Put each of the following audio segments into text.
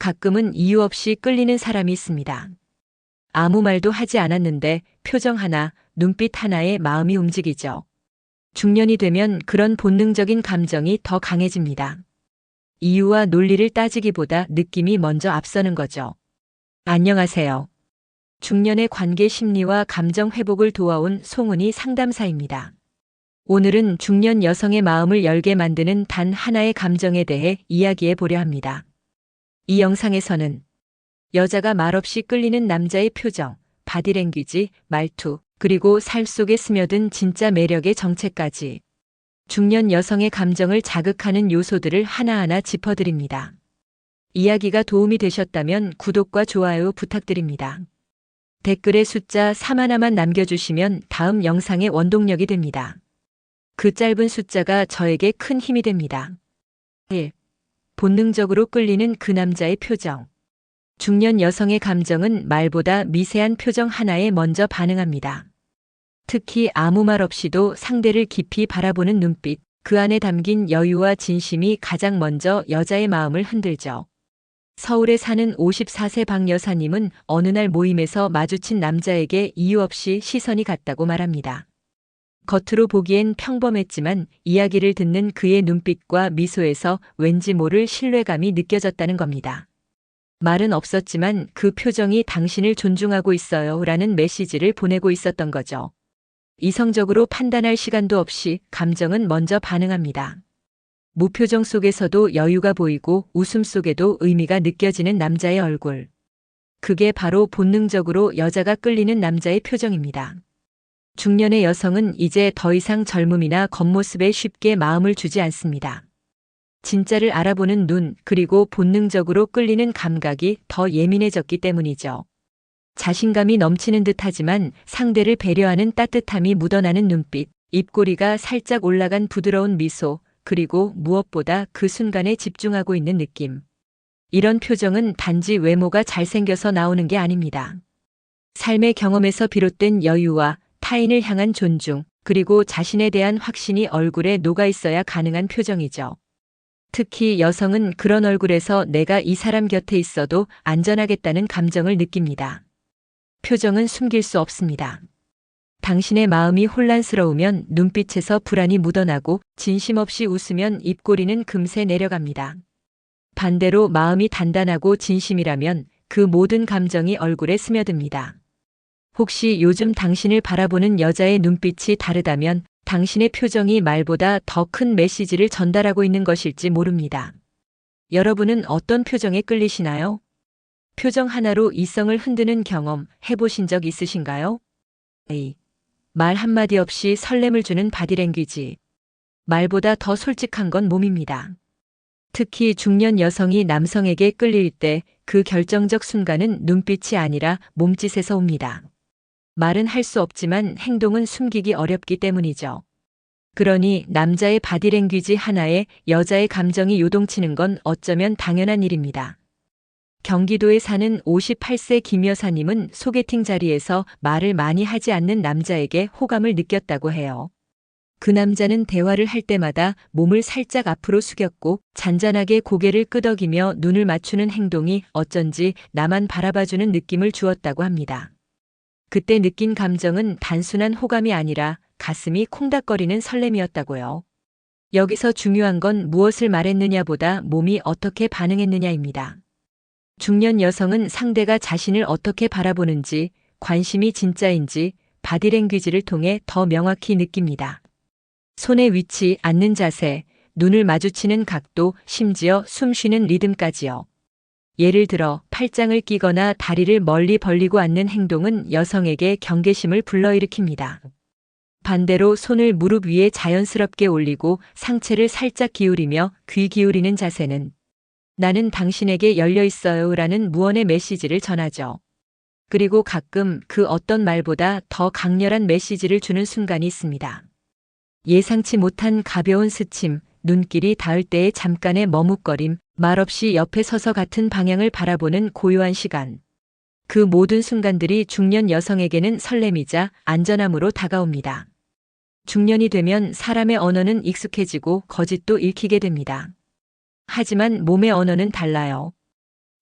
가끔은 이유 없이 끌리는 사람이 있습니다. 아무 말도 하지 않았는데 표정 하나, 눈빛 하나에 마음이 움직이죠. 중년이 되면 그런 본능적인 감정이 더 강해집니다. 이유와 논리를 따지기보다 느낌이 먼저 앞서는 거죠. 안녕하세요. 중년의 관계 심리와 감정 회복을 도와온 송은이 상담사입니다. 오늘은 중년 여성의 마음을 열게 만드는 단 하나의 감정에 대해 이야기해 보려 합니다. 이 영상에서는 여자가 말없이 끌리는 남자의 표정, 바디랭귀지, 말투, 그리고 살 속에 스며든 진짜 매력의 정체까지 중년 여성의 감정을 자극하는 요소들을 하나하나 짚어드립니다. 이야기가 도움이 되셨다면 구독과 좋아요 부탁드립니다. 댓글에 숫자 3 하나만 남겨주시면 다음 영상의 원동력이 됩니다. 그 짧은 숫자가 저에게 큰 힘이 됩니다. 1. 본능적으로 끌리는 그 남자의 표정. 중년 여성의 감정은 말보다 미세한 표정 하나에 먼저 반응합니다. 특히 아무 말 없이도 상대를 깊이 바라보는 눈빛, 그 안에 담긴 여유와 진심이 가장 먼저 여자의 마음을 흔들죠. 서울에 사는 54세 박 여사님은 어느 날 모임에서 마주친 남자에게 이유 없이 시선이 갔다고 말합니다. 겉으로 보기엔 평범했지만 이야기를 듣는 그의 눈빛과 미소에서 왠지 모를 신뢰감이 느껴졌다는 겁니다. 말은 없었지만 그 표정이 당신을 존중하고 있어요 라는 메시지를 보내고 있었던 거죠. 이성적으로 판단할 시간도 없이 감정은 먼저 반응합니다. 무표정 속에서도 여유가 보이고 웃음 속에도 의미가 느껴지는 남자의 얼굴. 그게 바로 본능적으로 여자가 끌리는 남자의 표정입니다. 중년의 여성은 이제 더 이상 젊음이나 겉모습에 쉽게 마음을 주지 않습니다. 진짜를 알아보는 눈, 그리고 본능적으로 끌리는 감각이 더 예민해졌기 때문이죠. 자신감이 넘치는 듯 하지만 상대를 배려하는 따뜻함이 묻어나는 눈빛, 입꼬리가 살짝 올라간 부드러운 미소, 그리고 무엇보다 그 순간에 집중하고 있는 느낌. 이런 표정은 단지 외모가 잘생겨서 나오는 게 아닙니다. 삶의 경험에서 비롯된 여유와 타인을 향한 존중, 그리고 자신에 대한 확신이 얼굴에 녹아 있어야 가능한 표정이죠. 특히 여성은 그런 얼굴에서 내가 이 사람 곁에 있어도 안전하겠다는 감정을 느낍니다. 표정은 숨길 수 없습니다. 당신의 마음이 혼란스러우면 눈빛에서 불안이 묻어나고 진심 없이 웃으면 입꼬리는 금세 내려갑니다. 반대로 마음이 단단하고 진심이라면 그 모든 감정이 얼굴에 스며듭니다. 혹시 요즘 당신을 바라보는 여자의 눈빛이 다르다면 당신의 표정이 말보다 더 큰 메시지를 전달하고 있는 것일지 모릅니다. 여러분은 어떤 표정에 끌리시나요? 표정 하나로 이성을 흔드는 경험 해보신 적 있으신가요? A. 말 한마디 없이 설렘을 주는 바디랭귀지. 말보다 더 솔직한 건 몸입니다. 특히 중년 여성이 남성에게 끌릴 때 그 결정적 순간은 눈빛이 아니라 몸짓에서 옵니다. 말은 할 수 없지만 행동은 숨기기 어렵기 때문이죠. 그러니 남자의 바디랭귀지 하나에 여자의 감정이 요동치는 건 어쩌면 당연한 일입니다. 경기도에 사는 58세 김 여사님은 소개팅 자리에서 말을 많이 하지 않는 남자에게 호감을 느꼈다고 해요. 그 남자는 대화를 할 때마다 몸을 살짝 앞으로 숙였고 잔잔하게 고개를 끄덕이며 눈을 맞추는 행동이 어쩐지 나만 바라봐주는 느낌을 주었다고 합니다. 그때 느낀 감정은 단순한 호감이 아니라 가슴이 콩닥거리는 설렘이었다고요. 여기서 중요한 건 무엇을 말했느냐보다 몸이 어떻게 반응했느냐입니다. 중년 여성은 상대가 자신을 어떻게 바라보는지, 관심이 진짜인지 바디랭귀지를 통해 더 명확히 느낍니다. 손의 위치, 앉는 자세, 눈을 마주치는 각도, 심지어 숨 쉬는 리듬까지요. 예를 들어 팔짱을 끼거나 다리를 멀리 벌리고 앉는 행동은 여성에게 경계심을 불러일으킵니다. 반대로 손을 무릎 위에 자연스럽게 올리고 상체를 살짝 기울이며 귀 기울이는 자세는 나는 당신에게 열려 있어요 라는 무언의 메시지를 전하죠. 그리고 가끔 그 어떤 말보다 더 강렬한 메시지를 주는 순간이 있습니다. 예상치 못한 가벼운 스침, 눈길이 닿을 때의 잠깐의 머뭇거림, 말없이 옆에 서서 같은 방향을 바라보는 고요한 시간. 그 모든 순간들이 중년 여성에게는 설렘이자 안전함으로 다가옵니다. 중년이 되면 사람의 언어는 익숙해지고 거짓도 읽히게 됩니다. 하지만 몸의 언어는 달라요.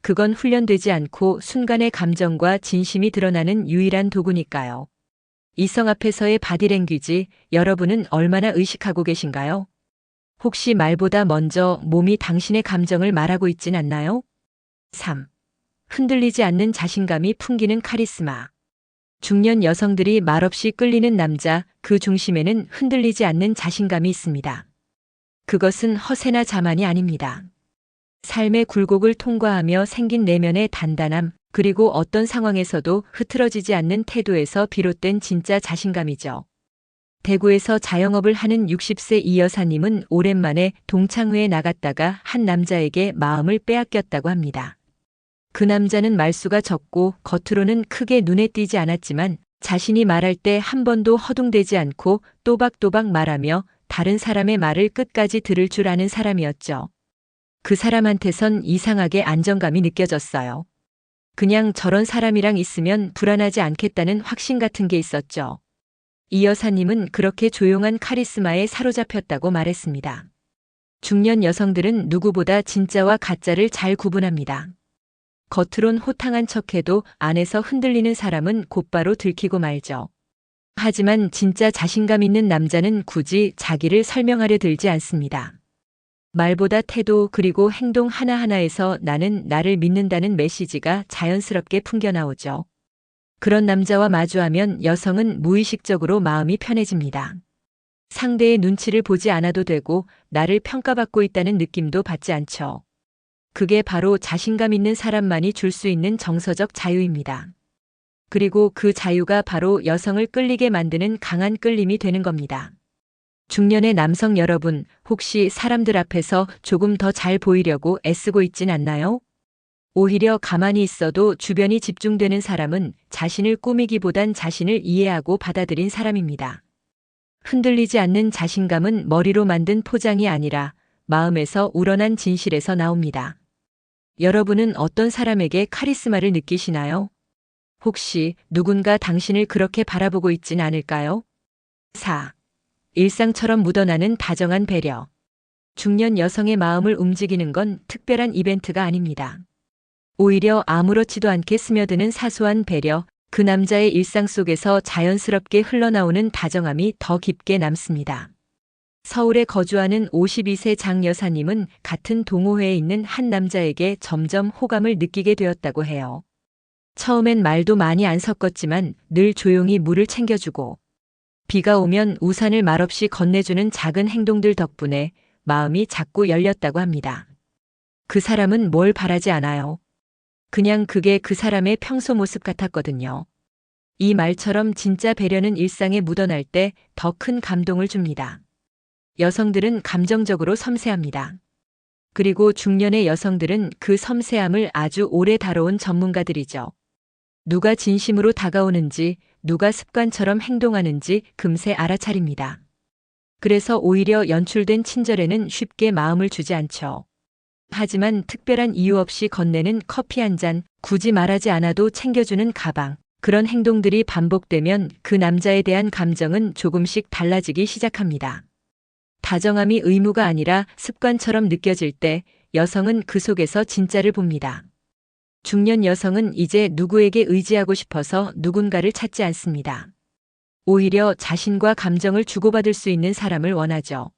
그건 훈련되지 않고 순간의 감정과 진심이 드러나는 유일한 도구니까요. 이성 앞에서의 바디랭귀지 여러분은 얼마나 의식하고 계신가요? 혹시 말보다 먼저 몸이 당신의 감정을 말하고 있진 않나요? 3. 흔들리지 않는 자신감이 풍기는 카리스마. 중년 여성들이 말없이 끌리는 남자, 그 중심에는 흔들리지 않는 자신감이 있습니다. 그것은 허세나 자만이 아닙니다. 삶의 굴곡을 통과하며 생긴 내면의 단단함, 그리고 어떤 상황에서도 흐트러지지 않는 태도에서 비롯된 진짜 자신감이죠. 대구에서 자영업을 하는 60세 이 여사님은 오랜만에 동창회에 나갔다가 한 남자에게 마음을 빼앗겼다고 합니다. 그 남자는 말수가 적고 겉으로는 크게 눈에 띄지 않았지만 자신이 말할 때 한 번도 허둥대지 않고 또박또박 말하며 다른 사람의 말을 끝까지 들을 줄 아는 사람이었죠. 그 사람한테선 이상하게 안정감이 느껴졌어요. 그냥 저런 사람이랑 있으면 불안하지 않겠다는 확신 같은 게 있었죠. 이 여사님은 그렇게 조용한 카리스마에 사로잡혔다고 말했습니다. 중년 여성들은 누구보다 진짜와 가짜를 잘 구분합니다. 겉으론 호탕한 척해도 안에서 흔들리는 사람은 곧바로 들키고 말죠. 하지만 진짜 자신감 있는 남자는 굳이 자기를 설명하려 들지 않습니다. 말보다 태도 그리고 행동 하나하나에서 나는 나를 믿는다는 메시지가 자연스럽게 풍겨나오죠. 그런 남자와 마주하면 여성은 무의식적으로 마음이 편해집니다. 상대의 눈치를 보지 않아도 되고 나를 평가받고 있다는 느낌도 받지 않죠. 그게 바로 자신감 있는 사람만이 줄 수 있는 정서적 자유입니다. 그리고 그 자유가 바로 여성을 끌리게 만드는 강한 끌림이 되는 겁니다. 중년의 남성 여러분, 혹시 사람들 앞에서 조금 더 잘 보이려고 애쓰고 있진 않나요? 오히려 가만히 있어도 주변이 집중되는 사람은 자신을 꾸미기보단 자신을 이해하고 받아들인 사람입니다. 흔들리지 않는 자신감은 머리로 만든 포장이 아니라 마음에서 우러난 진실에서 나옵니다. 여러분은 어떤 사람에게 카리스마를 느끼시나요? 혹시 누군가 당신을 그렇게 바라보고 있진 않을까요? 4. 일상처럼 묻어나는 다정한 배려. 중년 여성의 마음을 움직이는 건 특별한 이벤트가 아닙니다. 오히려 아무렇지도 않게 스며드는 사소한 배려, 그 남자의 일상 속에서 자연스럽게 흘러나오는 다정함이 더 깊게 남습니다. 서울에 거주하는 52세 장 여사님은 같은 동호회에 있는 한 남자에게 점점 호감을 느끼게 되었다고 해요. 처음엔 말도 많이 안 섞었지만 늘 조용히 물을 챙겨주고 비가 오면 우산을 말없이 건네주는 작은 행동들 덕분에 마음이 자꾸 열렸다고 합니다. 그 사람은 뭘 바라지 않아요. 그냥 그게 그 사람의 평소 모습 같았거든요. 이 말처럼 진짜 배려는 일상에 묻어날 때 더 큰 감동을 줍니다. 여성들은 감정적으로 섬세합니다. 그리고 중년의 여성들은 그 섬세함을 아주 오래 다뤄온 전문가들이죠. 누가 진심으로 다가오는지, 누가 습관처럼 행동하는지 금세 알아차립니다. 그래서 오히려 연출된 친절에는 쉽게 마음을 주지 않죠. 하지만 특별한 이유 없이 건네는 커피 한 잔, 굳이 말하지 않아도 챙겨주는 가방, 그런 행동들이 반복되면 그 남자에 대한 감정은 조금씩 달라지기 시작합니다. 다정함이 의무가 아니라 습관처럼 느껴질 때 여성은 그 속에서 진짜를 봅니다. 중년 여성은 이제 누구에게 의지하고 싶어서 누군가를 찾지 않습니다. 오히려 자신과 감정을 주고받을 수 있는 사람을 원하죠.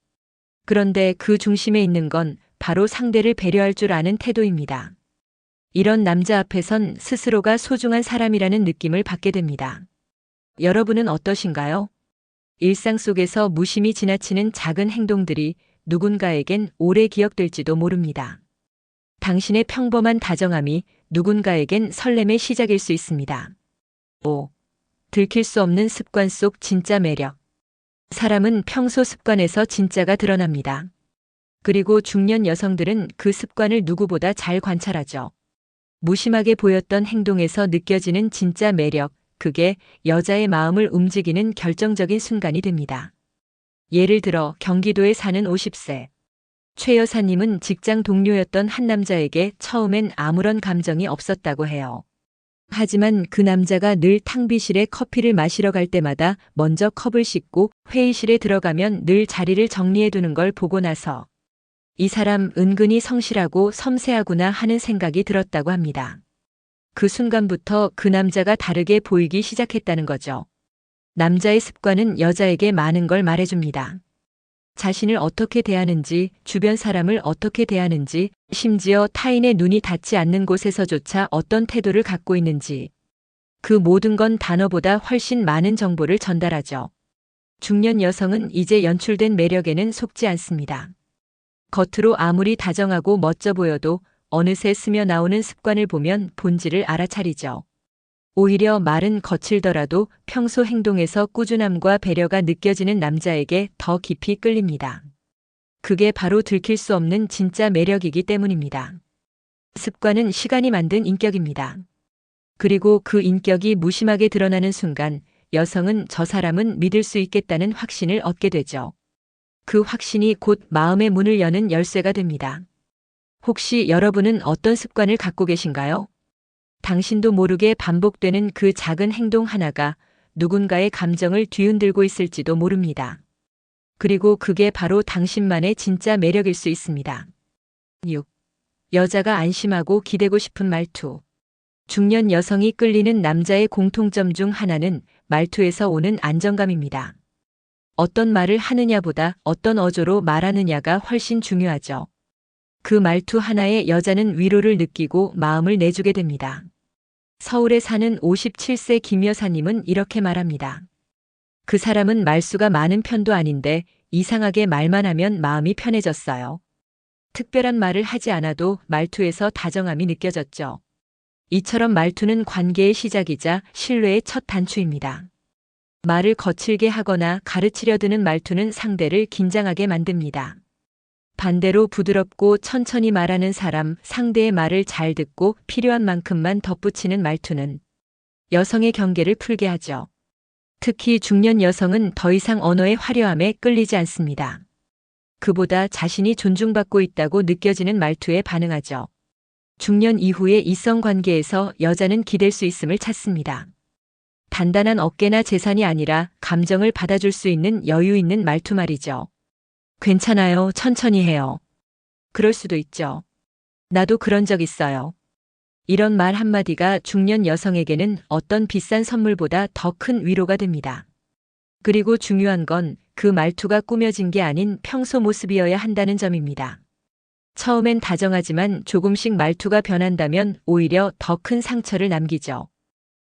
그런데 그 중심에 있는 건 바로 상대를 배려할 줄 아는 태도입니다. 이런 남자 앞에선 스스로가 소중한 사람이라는 느낌을 받게 됩니다. 여러분은 어떠신가요? 일상 속에서 무심히 지나치는 작은 행동들이 누군가에겐 오래 기억될지도 모릅니다. 당신의 평범한 다정함이 누군가에겐 설렘의 시작일 수 있습니다. 5. 들킬 수 없는 습관 속 진짜 매력. 사람은 평소 습관에서 진짜가 드러납니다. 그리고 중년 여성들은 그 습관을 누구보다 잘 관찰하죠. 무심하게 보였던 행동에서 느껴지는 진짜 매력, 그게 여자의 마음을 움직이는 결정적인 순간이 됩니다. 예를 들어 경기도에 사는 50세. 최 여사님은 직장 동료였던 한 남자에게 처음엔 아무런 감정이 없었다고 해요. 하지만 그 남자가 늘 탕비실에 커피를 마시러 갈 때마다 먼저 컵을 씻고 회의실에 들어가면 늘 자리를 정리해 두는 걸 보고 나서 이 사람 은근히 성실하고 섬세하구나 하는 생각이 들었다고 합니다. 그 순간부터 그 남자가 다르게 보이기 시작했다는 거죠. 남자의 습관은 여자에게 많은 걸 말해줍니다. 자신을 어떻게 대하는지, 주변 사람을 어떻게 대하는지, 심지어 타인의 눈이 닿지 않는 곳에서조차 어떤 태도를 갖고 있는지, 그 모든 건 단어보다 훨씬 많은 정보를 전달하죠. 중년 여성은 이제 연출된 매력에는 속지 않습니다. 겉으로 아무리 다정하고 멋져 보여도 어느새 스며 나오는 습관을 보면 본질을 알아차리죠. 오히려 말은 거칠더라도 평소 행동에서 꾸준함과 배려가 느껴지는 남자에게 더 깊이 끌립니다. 그게 바로 들킬 수 없는 진짜 매력이기 때문입니다. 습관은 시간이 만든 인격입니다. 그리고 그 인격이 무심하게 드러나는 순간 여성은 저 사람은 믿을 수 있겠다는 확신을 얻게 되죠. 그 확신이 곧 마음의 문을 여는 열쇠가 됩니다. 혹시 여러분은 어떤 습관을 갖고 계신가요? 당신도 모르게 반복되는 그 작은 행동 하나가 누군가의 감정을 뒤흔들고 있을지도 모릅니다. 그리고 그게 바로 당신만의 진짜 매력일 수 있습니다. 6. 여자가 안심하고 기대고 싶은 말투. 중년 여성이 끌리는 남자의 공통점 중 하나는 말투에서 오는 안정감입니다. 어떤 말을 하느냐보다 어떤 어조로 말하느냐가 훨씬 중요하죠. 그 말투 하나에 여자는 위로를 느끼고 마음을 내주게 됩니다. 서울에 사는 57세 김 여사님은 이렇게 말합니다. 그 사람은 말수가 많은 편도 아닌데 이상하게 말만 하면 마음이 편해졌어요. 특별한 말을 하지 않아도 말투에서 다정함이 느껴졌죠. 이처럼 말투는 관계의 시작이자 신뢰의 첫 단추입니다. 말을 거칠게 하거나 가르치려 드는 말투는 상대를 긴장하게 만듭니다. 반대로 부드럽고 천천히 말하는 사람, 상대의 말을 잘 듣고 필요한 만큼만 덧붙이는 말투는 여성의 경계를 풀게 하죠. 특히 중년 여성은 더 이상 언어의 화려함에 끌리지 않습니다. 그보다 자신이 존중받고 있다고 느껴지는 말투에 반응하죠. 중년 이후의 이성 관계에서 여자는 기댈 수 있음을 찾습니다. 단단한 어깨나 재산이 아니라 감정을 받아줄 수 있는 여유 있는 말투 말이죠. 괜찮아요. 천천히 해요. 그럴 수도 있죠. 나도 그런 적 있어요. 이런 말 한마디가 중년 여성에게는 어떤 비싼 선물보다 더 큰 위로가 됩니다. 그리고 중요한 건 그 말투가 꾸며진 게 아닌 평소 모습이어야 한다는 점입니다. 처음엔 다정하지만 조금씩 말투가 변한다면 오히려 더 큰 상처를 남기죠.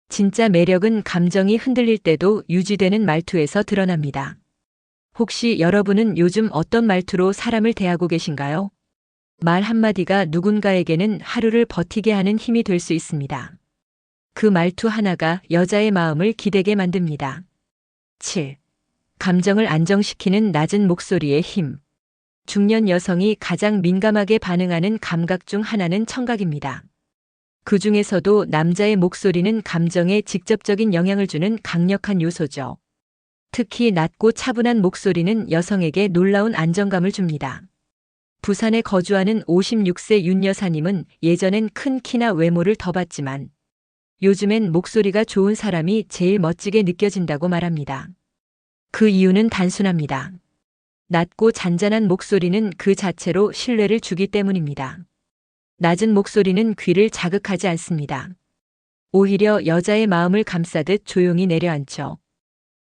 진짜 매력은 감정이 흔들릴 때도 유지되는 말투에서 드러납니다. 혹시 여러분은 요즘 어떤 말투로 사람을 대하고 계신가요? 말 한마디가 누군가에게는 하루를 버티게 하는 힘이 될 수 있습니다. 그 말투 하나가 여자의 마음을 기대게 만듭니다. 7. 감정을 안정시키는 낮은 목소리의 힘. 중년 여성이 가장 민감하게 반응하는 감각 중 하나는 청각입니다. 그 중에서도 남자의 목소리는 감정에 직접적인 영향을 주는 강력한 요소죠. 특히 낮고 차분한 목소리는 여성에게 놀라운 안정감을 줍니다. 부산에 거주하는 56세 윤 여사님은 예전엔 큰 키나 외모를 더 봤지만 요즘엔 목소리가 좋은 사람이 제일 멋지게 느껴진다고 말합니다. 그 이유는 단순합니다. 낮고 잔잔한 목소리는 그 자체로 신뢰를 주기 때문입니다. 낮은 목소리는 귀를 자극하지 않습니다. 오히려 여자의 마음을 감싸듯 조용히 내려앉죠.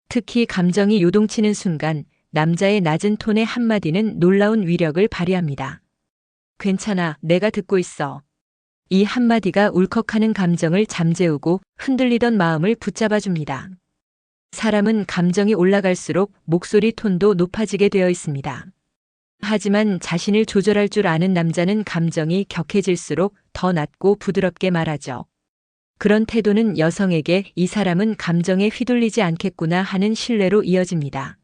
특히 감정이 요동치는 순간 남자의 낮은 톤의 한마디는 놀라운 위력을 발휘합니다. 괜찮아, 내가 듣고 있어. 이 한마디가 울컥하는 감정을 잠재우고 흔들리던 마음을 붙잡아 줍니다. 사람은 감정이 올라갈수록 목소리 톤도 높아지게 되어 있습니다. 하지만 자신을 조절할 줄 아는 남자는 감정이 격해질수록 더 낮고 부드럽게 말하죠. 그런 태도는 여성에게 이 사람은 감정에 휘둘리지 않겠구나 하는 신뢰로 이어집니다.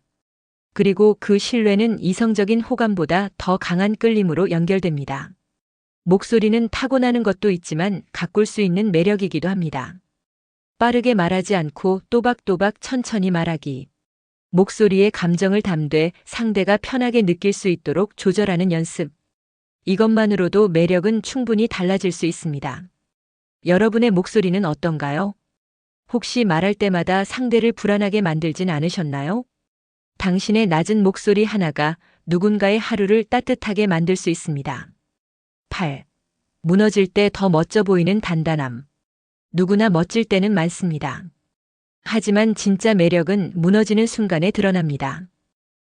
그리고 그 신뢰는 이성적인 호감보다 더 강한 끌림으로 연결됩니다. 목소리는 타고나는 것도 있지만 가꿀 수 있는 매력이기도 합니다. 빠르게 말하지 않고 또박또박 천천히 말하기. 목소리에 감정을 담되 상대가 편하게 느낄 수 있도록 조절하는 연습. 이것만으로도 매력은 충분히 달라질 수 있습니다. 여러분의 목소리는 어떤가요? 혹시 말할 때마다 상대를 불안하게 만들진 않으셨나요? 당신의 낮은 목소리 하나가 누군가의 하루를 따뜻하게 만들 수 있습니다. 8. 무너질 때 더 멋져 보이는 단단함. 누구나 멋질 때는 많습니다. 하지만 진짜 매력은 무너지는 순간에 드러납니다.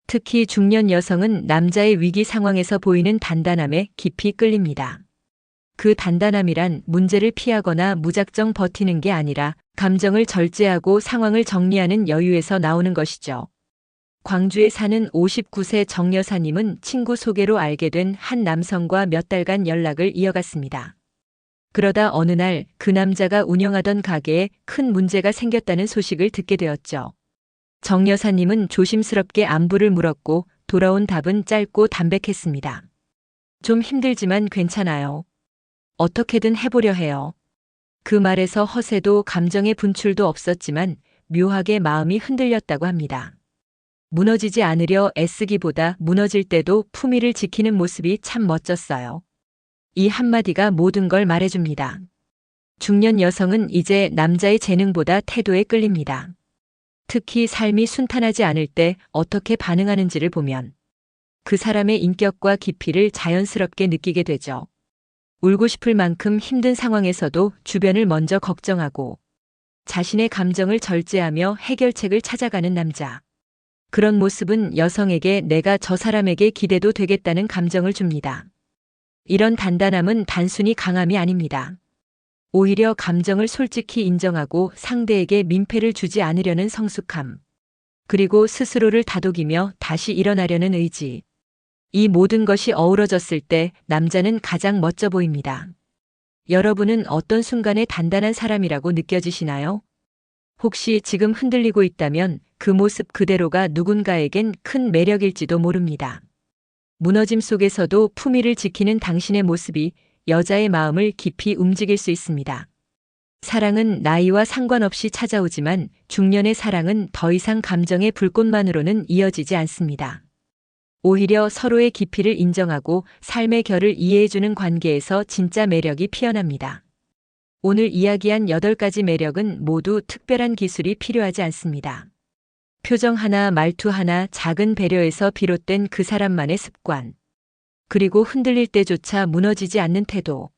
특히 중년 여성은 남자의 위기 상황에서 보이는 단단함에 깊이 끌립니다. 그 단단함이란 문제를 피하거나 무작정 버티는 게 아니라 감정을 절제하고 상황을 정리하는 여유에서 나오는 것이죠. 광주에 사는 59세 정 여사님은 친구 소개로 알게 된 한 남성과 몇 달간 연락을 이어갔습니다. 그러다 어느 날 그 남자가 운영하던 가게에 큰 문제가 생겼다는 소식을 듣게 되었죠. 정 여사님은 조심스럽게 안부를 물었고 돌아온 답은 짧고 담백했습니다. 좀 힘들지만 괜찮아요. 어떻게든 해보려 해요. 그 말에서 허세도 감정의 분출도 없었지만 묘하게 마음이 흔들렸다고 합니다. 무너지지 않으려 애쓰기보다 무너질 때도 품위를 지키는 모습이 참 멋졌어요. 이 한마디가 모든 걸 말해줍니다. 중년 여성은 이제 남자의 재능보다 태도에 끌립니다. 특히 삶이 순탄하지 않을 때 어떻게 반응하는지를 보면 그 사람의 인격과 깊이를 자연스럽게 느끼게 되죠. 울고 싶을 만큼 힘든 상황에서도 주변을 먼저 걱정하고 자신의 감정을 절제하며 해결책을 찾아가는 남자. 그런 모습은 여성에게 내가 저 사람에게 기대도 되겠다는 감정을 줍니다. 이런 단단함은 단순히 강함이 아닙니다. 오히려 감정을 솔직히 인정하고 상대에게 민폐를 주지 않으려는 성숙함. 그리고 스스로를 다독이며 다시 일어나려는 의지. 이 모든 것이 어우러졌을 때 남자는 가장 멋져 보입니다. 여러분은 어떤 순간에 단단한 사람이라고 느껴지시나요? 혹시 지금 흔들리고 있다면 그 모습 그대로가 누군가에겐 큰 매력일지도 모릅니다. 무너짐 속에서도 품위를 지키는 당신의 모습이 여자의 마음을 깊이 움직일 수 있습니다. 사랑은 나이와 상관없이 찾아오지만 중년의 사랑은 더 이상 감정의 불꽃만으로는 이어지지 않습니다. 오히려 서로의 깊이를 인정하고 삶의 결을 이해해주는 관계에서 진짜 매력이 피어납니다. 오늘 이야기한 8가지 매력은 모두 특별한 기술이 필요하지 않습니다. 표정 하나, 말투 하나, 작은 배려에서 비롯된 그 사람만의 습관. 그리고 흔들릴 때조차 무너지지 않는 태도.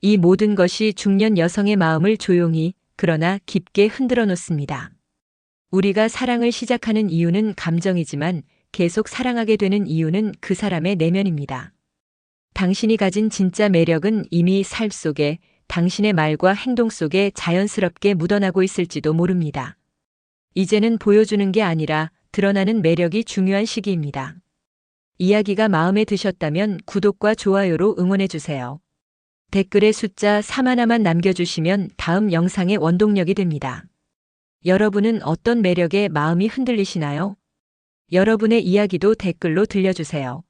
이 모든 것이 중년 여성의 마음을 조용히, 그러나 깊게 흔들어 놓습니다. 우리가 사랑을 시작하는 이유는 감정이지만 계속 사랑하게 되는 이유는 그 사람의 내면입니다. 당신이 가진 진짜 매력은 이미 삶 속에 당신의 말과 행동 속에 자연스럽게 묻어나고 있을지도 모릅니다. 이제는 보여주는 게 아니라 드러나는 매력이 중요한 시기입니다. 이야기가 마음에 드셨다면 구독과 좋아요로 응원해주세요. 댓글에 숫자 3 하나만 남겨주시면 다음 영상의 원동력이 됩니다. 여러분은 어떤 매력에 마음이 흔들리시나요? 여러분의 이야기도 댓글로 들려주세요.